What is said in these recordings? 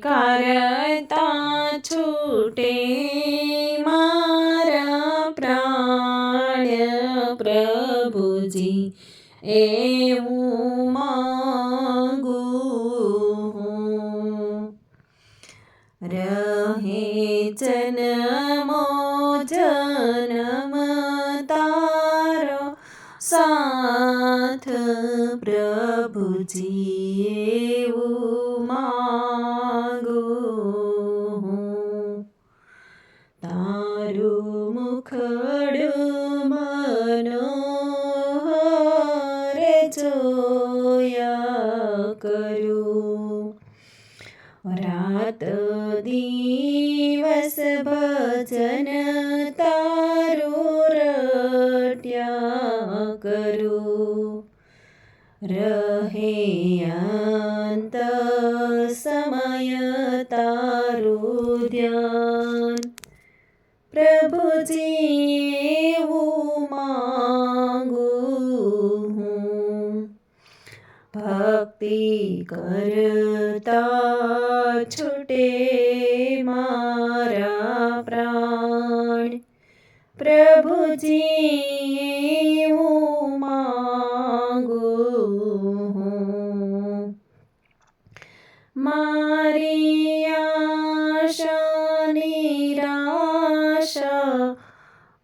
કરતા છૂટે મારા પ્રાણ પ્રભુજી એવું માંગુ. રહે જન્મો જન્મ તારો સાથ પ્રભુજી એવું માંગુ રાત દિવસ ભજન તારું રટ્યા કરું. રહે અંત સમય તારું ધ્યાન. પ્રભુજી ભક્તિ કરતા છૂટે મારા પ્રાણ પ્રભુજી, હું માંગુ હું. મારી આશા નિરાશા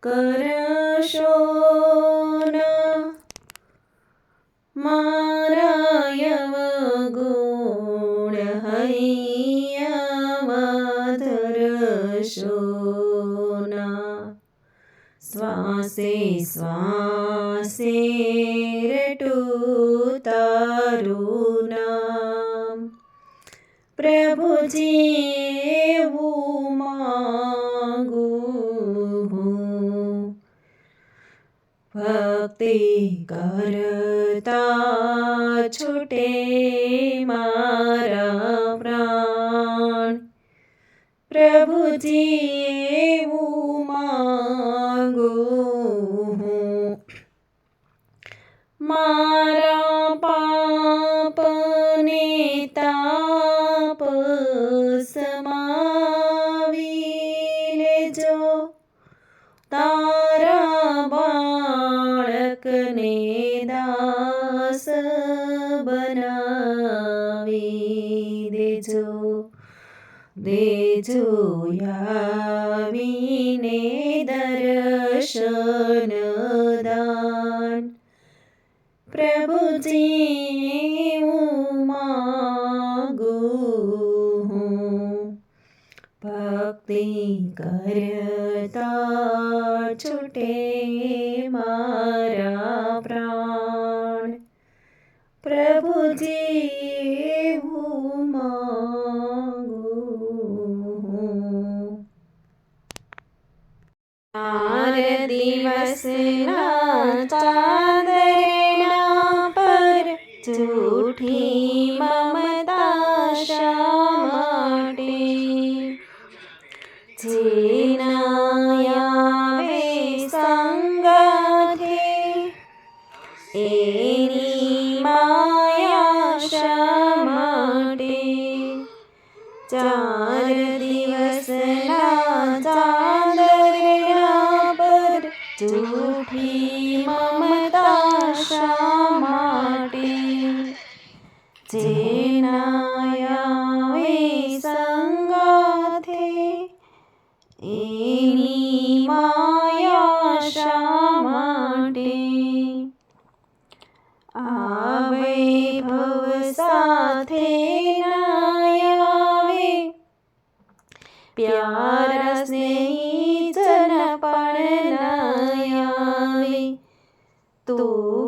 કરશો ના મારા શ્વાસે શ્વાસે રટું તારું નામ પ્રભુજી એવું માંગુ હું ભક્તિ કરતા છૂટે મારા પ્રાણ પ્રભુજી એવું દેજો દેજો આવીને દર્શન દાન પ્રભુજી હું માંગુ હું ભક્તિ કરતા છૂટે મારા પ્રાણ પ્રભુજી દિવસના ચાંદરેના પર જૂઠી મમતા શા માટે જેના આવે સંગાથે એની માયા શા માટે ચાર એની માયા શા માટે? આવે ભવ સાથે આવે. પ્યારા સ્નેહી જન પણ આવે. તો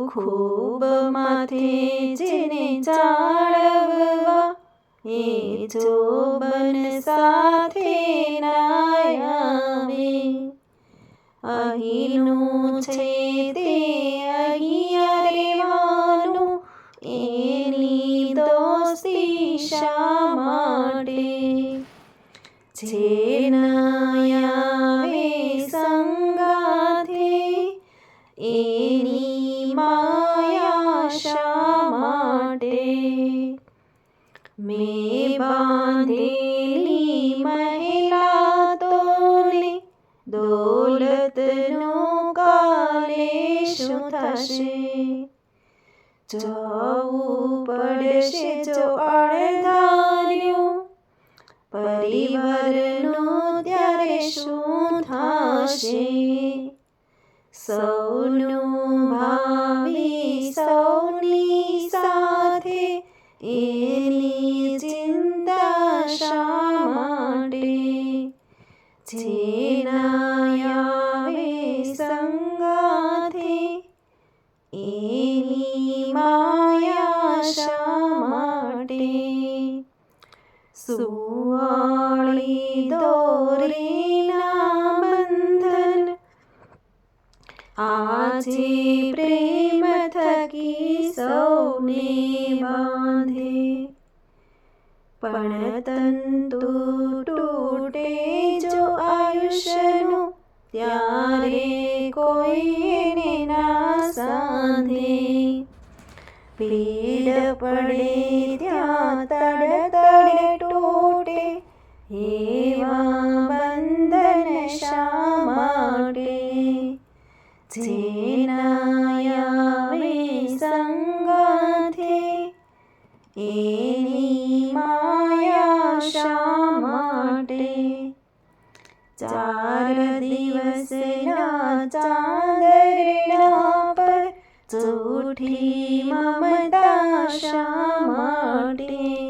ખૂબ માથે જેને જાળવવા, એ જો બન સાથે ના અહીંનું છે તે અહીંયા રહેવાનું એની દોસ્તી શા માટે જેના આવે સંગાથે એની માયા શા માટે મેં બાંધ બાંધેલી મહિલા તોને દોલતનું કાલે શું થશે. જવું પડશે જો અણધાર્યું પરિવારનું ત્યારે શું થશે? સૌનું ભાવિ સૌની સાથે એની ચિંતા શા માટે? જેના માટે સુવાળી દોરીના બંધન આજે પ્રેમ થકી સૌને બાંધે પણ તંતુ તૂટે જો આયુષ્યનું ત્યારે કોઈ ના સાંધે પીડ પડે तड तड टोरे बन्दने श्यामाे सङ्गाथे एनी माया श्यामा चार दिवस रा चौठी ममता श्यामाटे.